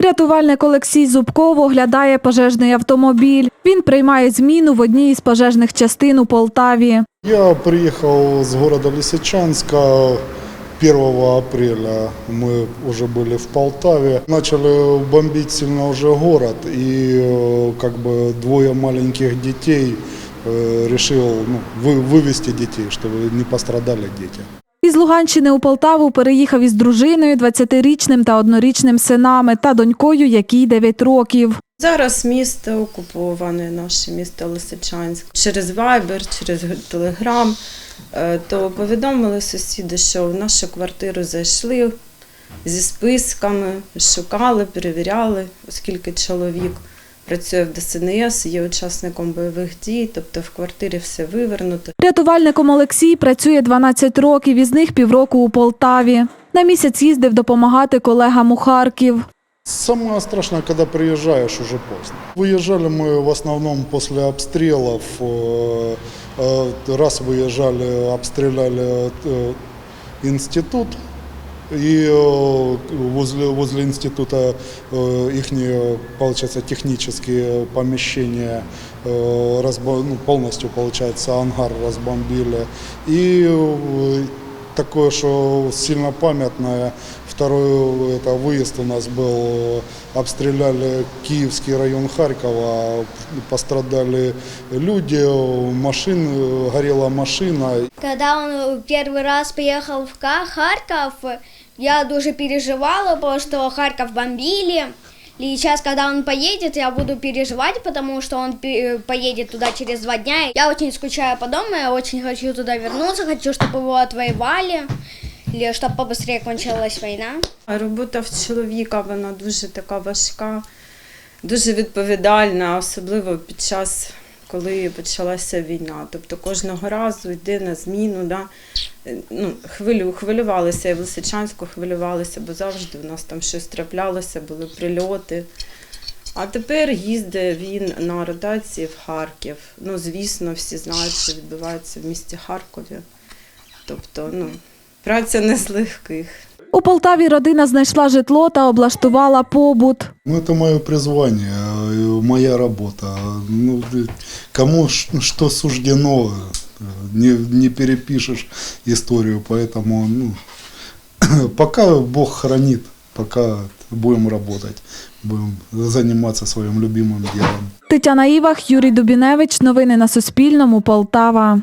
Рятувальник Олексій Зубков оглядає пожежний автомобіль. Він приймає зміну в одній із пожежних частин у Полтаві. Я приехал с города Лисичанска 1 апреля. Мы уже были в Полтаве. Начали бомбить сильно уже город. И э, как бы двое маленьких детей э, решил ну, вы- вывести детей, чтобы не пострадали дети. Із Луганщини у Полтаву переїхав із дружиною, 20-річним та однорічним синами та донькою, якій 9 років. Зараз місто окуповане, наше місто Лисичанськ. Через Viber, через Telegram, е, то повідомили сусіди, що в нашу квартиру зайшли зі списками, шукали, перевіряли, оскільки чоловік працює в ДСНС, є учасником бойових дій, тобто в квартирі все вивернуто. Рятувальником Олексій працює 12 років, із них півроку у Полтаві. На місяць їздив допомагати колегам у Харків. Самое страшное, когда приезжаешь уже поздно. Выезжали мы в основном после обстрелов. Э, э, Раз выезжали, обстреляли э, институт. И э, возле, возле института их, получается, технические помещения э, разбо- ну, полностью, получается, ангар разбомбили. И э, такое, что сильно памятное, второй это выезд у нас был, обстреляли Киевский район Харькова, пострадали люди, машин, горела машина. Когда он первый раз приехал в Ка- Харьков, я дуже переживала, потому что Харьков бомбили. И сейчас, когда он поедет, я буду переживать, потому что он пе- поедет туда через два дня. Я очень скучаю по дому, я очень хочу туда вернуться, хочу, чтобы его отвоевали, или чтобы побыстрее кончилась война. А робота в чоловіка вона дуже така важка, дуже відповідальна, особливо під час, коли почалася війна. Тобто кожного разу йде на зміну. Да? Е, Ну, хвилю, хвилювалися і в Лисичанську хвилювалися, бо завжди у нас там щось траплялося, були прильоти. А тепер їздить він на ротації в Харків. Ну, звісно, всі знають, що відбувається в місті Харкові. Тобто, ну, праця не з легких. У Полтаві родина знайшла житло та облаштувала побут. Ну, это мое призвание, э, моя работа. Ну, э, кому ш- что суждено, э, не, не перепишешь историю, поэтому ну, пока Бог хранит, пока будем работать, будем заниматься своим любимым делом. Тетяна Івах, Юрій Дубіневич. Новини на Суспільному. Полтава.